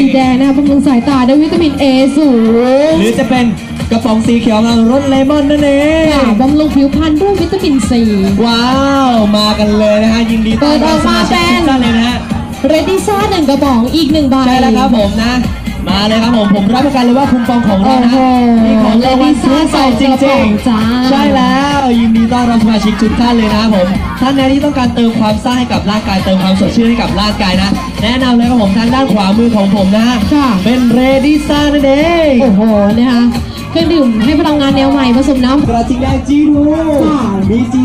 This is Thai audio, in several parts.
สีแดงนะคะบำรุงสายตาด้วยวิตามิน A สูงหรือจะเป็นกระป๋องสีเขียวของรสเลมอนนั่นเองค่ะบำรุงผิวพรรณด้วยวิตามิน C ว้าว มากันเลยนะฮะยินดีต้อนรับสมาชิกทุกท่านเลยนะฮะ เรดิซ่าหนึ่งกระป๋องอีกหนึ่งใบ ใช่แล้วครับผมนะ มาเลยครับผมผมรับประกันเลยว่าคูปองของเรานะโอ้โหมีของรางวัลสูงใส่จกระป๋ริองงจ้าๆใช่แล้วยินดีต้อนรับสมาชิกทุกท่านเลยนะครับผมท่านไหนที่ต้องการเติมความซ่าให้กับร่างกายเติมความสดชื่นให้กับร่างกายนะ แนะนำเลยครับผมทางด้านขวามือของผมนะฮะค่ะเป็นเรดิซ่านั่นเองโอ้โหนะคะเครื่องดื่มให้พลังงานแนวใหม่ผสมน้ำกระทิงแดงจีดูค่ะมีจี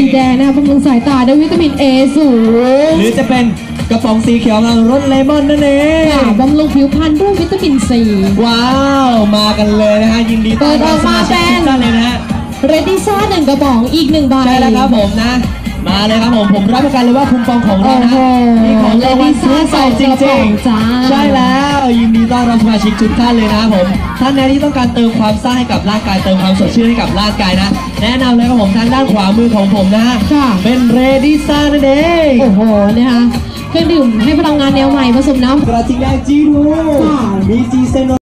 สีแดงนะคะบำรุงสายตาด้วยวิตามิน A สูงหรือจะเป็นกระป๋องสีเขียวของรสเลมอนนั่นเองค่ะบำรุงผิวพรรณด้วยวิตามิน C ว้าว มากันเลยนะฮะยินดีต้อนรับสมาชิกทุกท่านเลยนะฮะ เรดิซ่าหนึ่งกระป๋องอีกหนึ่งใบ ใช่แล้วครับผมนะ มาเลยครับผมผมรับประกันเลยว่าคูปองของเราโอ้นะโหมีของรางวัลสูงใส่จกระป๋ริองงจ้าๆใช่แล้วยินดีต้อนรับสมาชิกทุกท่านเลยนะครับผมท่านไหนที่ต้องการเติมความซ่าให้กับร่างกายเติมความสดชื่นให้กับร่างกายนะ แนะนำเลยครับผมทางด้านขวามือของผมนะฮะค่ะเป็นเรดิซ่านั่นเองโอ้โหนะคะเครื่องดื่มให้พลังงานแนวใหม่ผสมน้ำกระทิงแดงจีดูค่ะมีจีเซโน